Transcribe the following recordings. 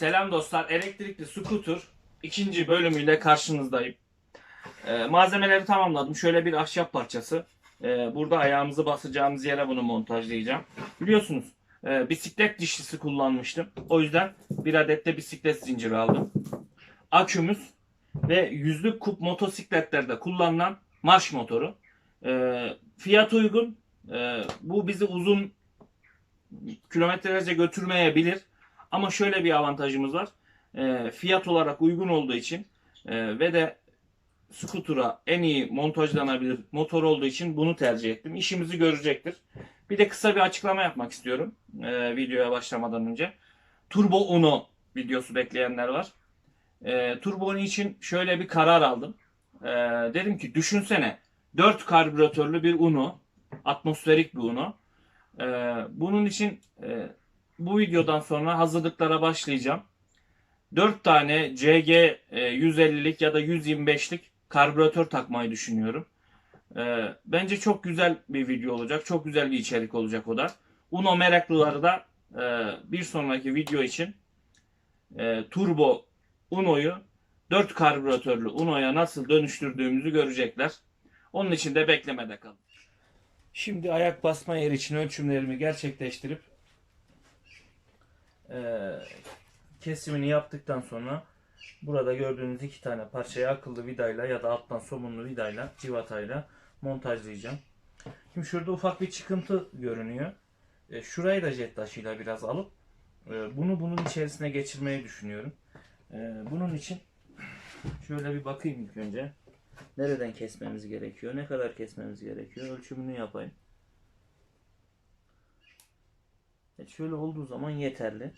Selam dostlar. Elektrikli scooter ikinci bölümüyle karşınızdayım. Ee, malzemeleri tamamladım. Şöyle bir ahşap parçası. Ee, burada ayağımızı basacağımız yere bunu montajlayacağım. Biliyorsunuz e, bisiklet dişlisi kullanmıştım. O yüzden bir adet de bisiklet zinciri aldım. Akümüz ve yüzlük kup motosikletlerde kullanılan marş motoru. Ee, fiyat uygun. Ee, bu bizi uzun kilometrelerce götürmeyebilir. Ama şöyle bir avantajımız var. E, fiyat olarak uygun olduğu için e, ve de skutura en iyi montajlanabilir motor olduğu için bunu tercih ettim. İşimizi görecektir. Bir de kısa bir açıklama yapmak istiyorum e, videoya başlamadan önce. Turbo Uno videosu bekleyenler var. E, Turbo Uno için şöyle bir karar aldım. E, dedim ki düşünsene 4 karbüratörlü bir Uno, atmosferik bir Uno. E, bunun için e, bu videodan sonra hazırlıklara başlayacağım. 4 tane CG e, 150'lik ya da 125'lik karbüratör takmayı düşünüyorum. E, Bence çok güzel bir video olacak. Çok güzel bir içerik olacak o da. Uno meraklıları da e, bir sonraki video için e, Turbo Uno'yu 4 karbüratörlü Uno'ya nasıl dönüştürdüğümüzü görecekler. Onun için de beklemede kalın. Şimdi ayak basma yer için ölçümlerimi gerçekleştirip e, kesimini yaptıktan sonra burada gördüğünüz iki tane parçayı akıllı vidayla ya da alttan somunlu vidayla civatayla montajlayacağım. Şimdi şurada ufak bir çıkıntı görünüyor. E, şurayı da jet taşıyla biraz alıp e, bunu bunun içerisine geçirmeyi düşünüyorum. E, bunun için şöyle bir bakayım ilk önce. Nereden kesmemiz gerekiyor? Ne kadar kesmemiz gerekiyor? Ölçümünü yapayım. Evet, şöyle olduğu zaman yeterli.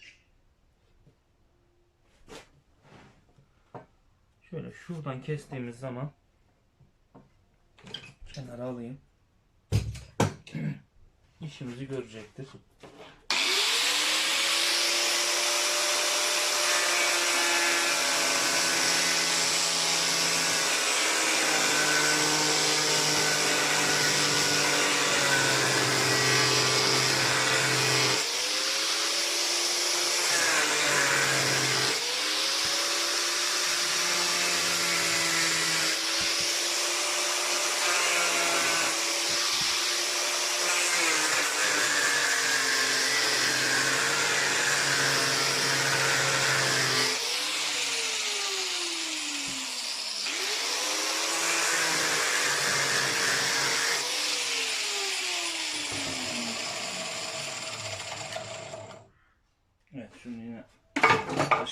Şöyle şuradan kestiğimiz zaman kenara alayım. İşimizi görecektir.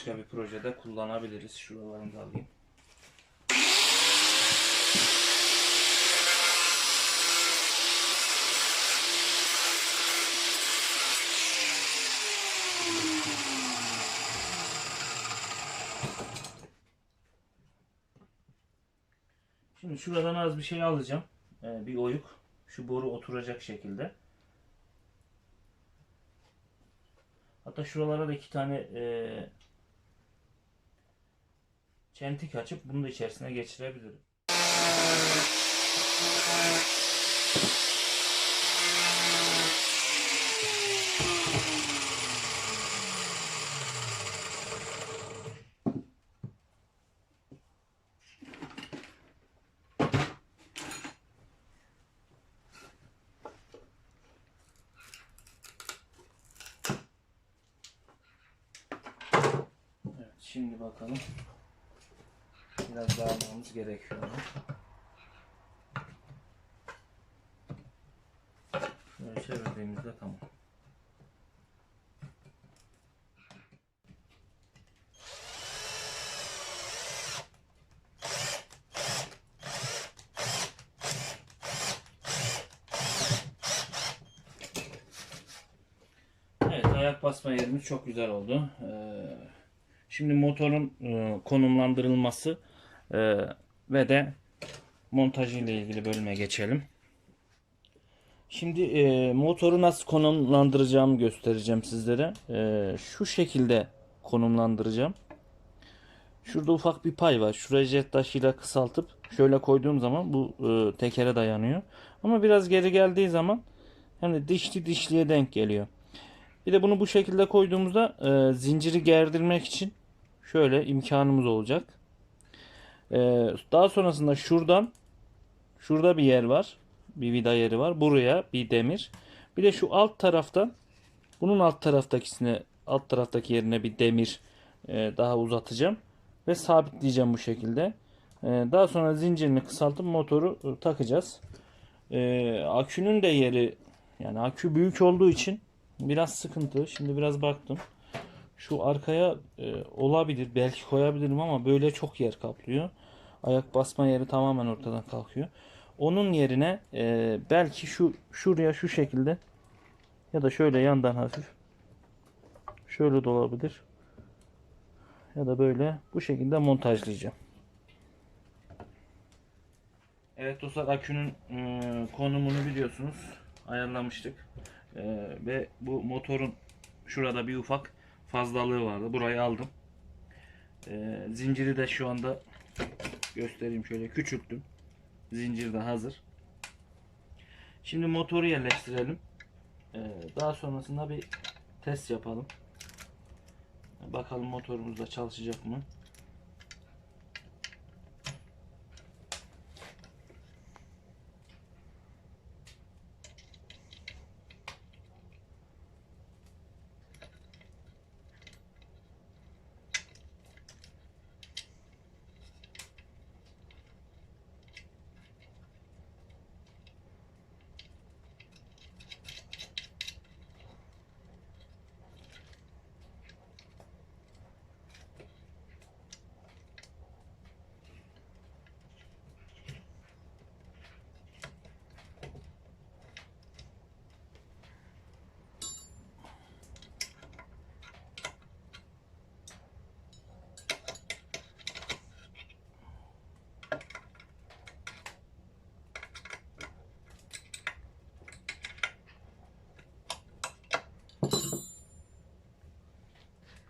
Başka bir projede kullanabiliriz. Şuralarını da alayım. Şimdi şuradan az bir şey alacağım. Ee, bir oyuk. Şu boru oturacak şekilde. Hatta şuralara da iki tane e, çentik açıp bunu da içerisine geçirebilirim. Şimdi bakalım. Biraz daha almamız gerekiyor. Şöyle çevirdiğimizde tamam. Evet ayak basma yerimiz çok güzel oldu. Ee, Şimdi motorun e, konumlandırılması e, ve de montajı ile ilgili bölüme geçelim. Şimdi e, motoru nasıl konumlandıracağımı göstereceğim sizlere. E, şu şekilde konumlandıracağım. Şurada ufak bir pay var. Şuraya jet taşıyla kısaltıp şöyle koyduğum zaman bu e, tekere dayanıyor. Ama biraz geri geldiği zaman hani dişli dişliye denk geliyor. Bir de bunu bu şekilde koyduğumuzda e, zinciri gerdirmek için şöyle imkanımız olacak. E, daha sonrasında şuradan şurada bir yer var. Bir vida yeri var. Buraya bir demir. Bir de şu alt taraftan bunun alt taraftakisine alt taraftaki yerine bir demir e, daha uzatacağım ve sabitleyeceğim bu şekilde. E, daha sonra zincirini kısaltıp motoru e, takacağız. E, akünün de yeri yani akü büyük olduğu için biraz sıkıntı. Şimdi biraz baktım. Şu arkaya e, olabilir. Belki koyabilirim ama böyle çok yer kaplıyor. Ayak basma yeri tamamen ortadan kalkıyor. Onun yerine e, belki şu şuraya şu şekilde ya da şöyle yandan hafif şöyle de olabilir. Ya da böyle bu şekilde montajlayacağım. Evet dostlar akünün e, konumunu biliyorsunuz. Ayarlamıştık. E, ve bu motorun şurada bir ufak fazlalığı vardı. Burayı aldım. E, zinciri de şu anda göstereyim şöyle küçülttüm. Zincir de hazır. Şimdi motoru yerleştirelim. E, daha sonrasında bir test yapalım. Bakalım motorumuz da çalışacak mı?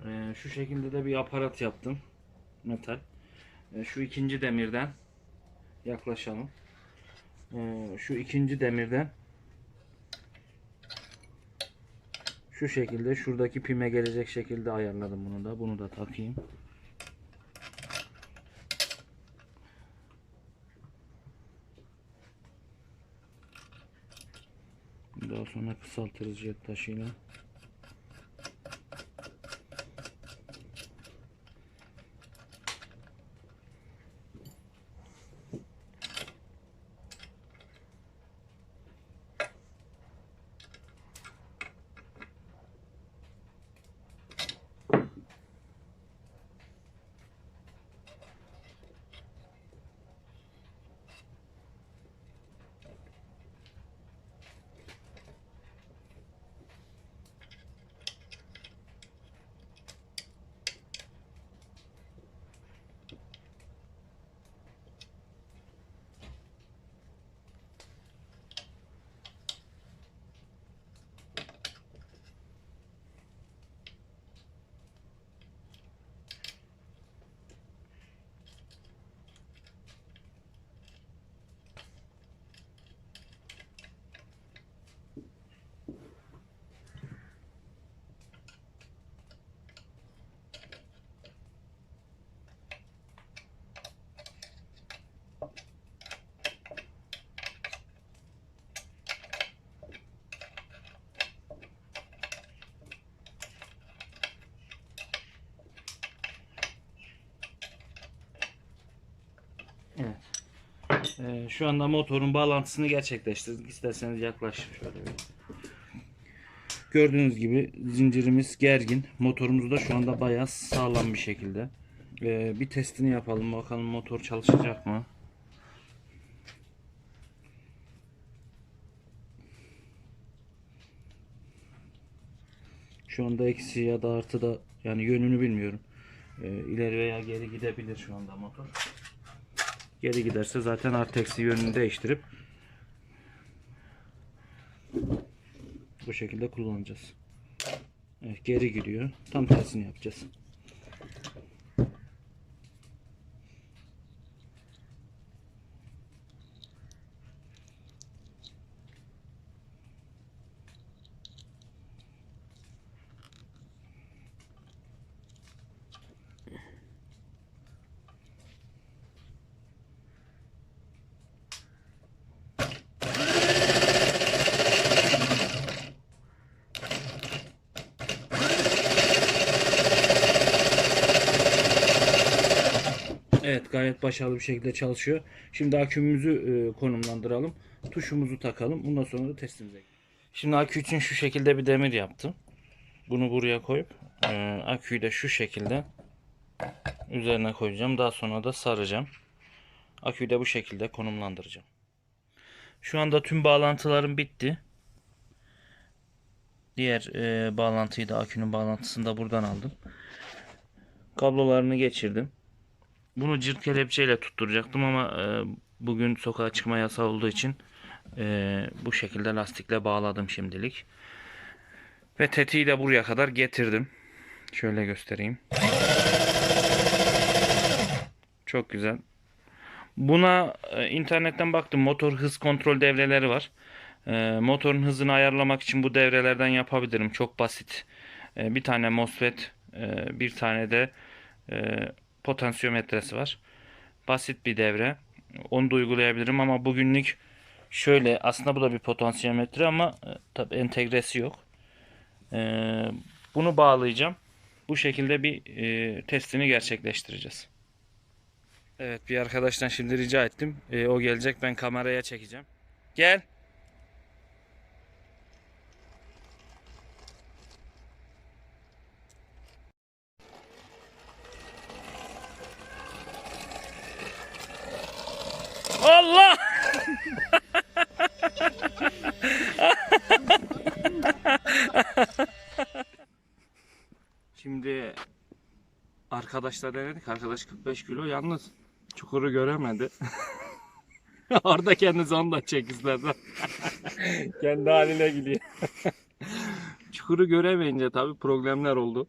Ee, şu şekilde de bir aparat yaptım. Metal. Ee, şu ikinci demirden yaklaşalım. Ee, şu ikinci demirden şu şekilde şuradaki pime gelecek şekilde ayarladım bunu da. Bunu da takayım. Daha sonra kısaltırız jet taşıyla. Ee, şu anda motorun bağlantısını gerçekleştirdik. İsterseniz yaklaş şöyle. Gördüğünüz gibi zincirimiz gergin. Motorumuz da şu anda bayağı sağlam bir şekilde. Ee, bir testini yapalım. Bakalım motor çalışacak mı? Şu anda eksi ya da artı da yani yönünü bilmiyorum. Ee, ileri veya geri gidebilir şu anda motor. Geri giderse zaten artı yönünü değiştirip bu şekilde kullanacağız. Evet, geri gidiyor. Tam tersini yapacağız. Evet gayet başarılı bir şekilde çalışıyor. Şimdi akümüzü e, konumlandıralım. Tuşumuzu takalım. Bundan sonra da testimize Şimdi akü için şu şekilde bir demir yaptım. Bunu buraya koyup e, aküyü de şu şekilde üzerine koyacağım. Daha sonra da saracağım. Aküyü de bu şekilde konumlandıracağım. Şu anda tüm bağlantılarım bitti. Diğer e, bağlantıyı da akünün bağlantısını da buradan aldım. Kablolarını geçirdim. Bunu cırt kelepçeyle tutturacaktım ama e, bugün sokağa çıkma yasağı olduğu için e, bu şekilde lastikle bağladım şimdilik. Ve tetiği de buraya kadar getirdim. Şöyle göstereyim. Çok güzel. Buna e, internetten baktım. Motor hız kontrol devreleri var. E, motorun hızını ayarlamak için bu devrelerden yapabilirim. Çok basit. E, bir tane MOSFET, e, bir tane de e, potansiyometresi var. Basit bir devre. Onu da uygulayabilirim ama bugünlük şöyle aslında bu da bir potansiyometre ama e, tabi entegresi yok. E, bunu bağlayacağım. Bu şekilde bir e, testini gerçekleştireceğiz. Evet bir arkadaştan şimdi rica ettim. O gelecek ben kameraya çekeceğim. Gel. Şimdi arkadaşla denedik. Arkadaş 45 kilo yalnız çukuru göremedi. Orada kendisi onu da çek. Kendi haline gidiyor. çukuru göremeyince tabii problemler oldu.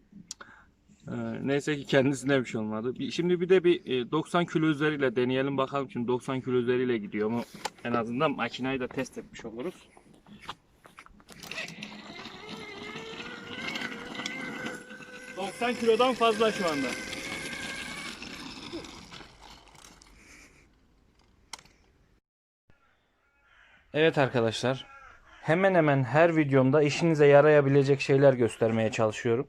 Ee, neyse ki kendisine bir şey olmadı. Şimdi bir de bir e, 90 kilo üzeriyle deneyelim bakalım. Şimdi 90 kilo üzeriyle gidiyor mu? En azından makinayı da test etmiş oluruz. ...90 kilodan fazla şu anda. Evet arkadaşlar. Hemen hemen her videomda işinize yarayabilecek şeyler göstermeye çalışıyorum.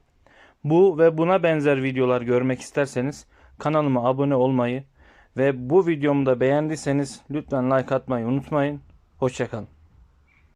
Bu ve buna benzer videolar görmek isterseniz kanalıma abone olmayı ve bu videomu da beğendiyseniz lütfen like atmayı unutmayın. Hoşçakalın.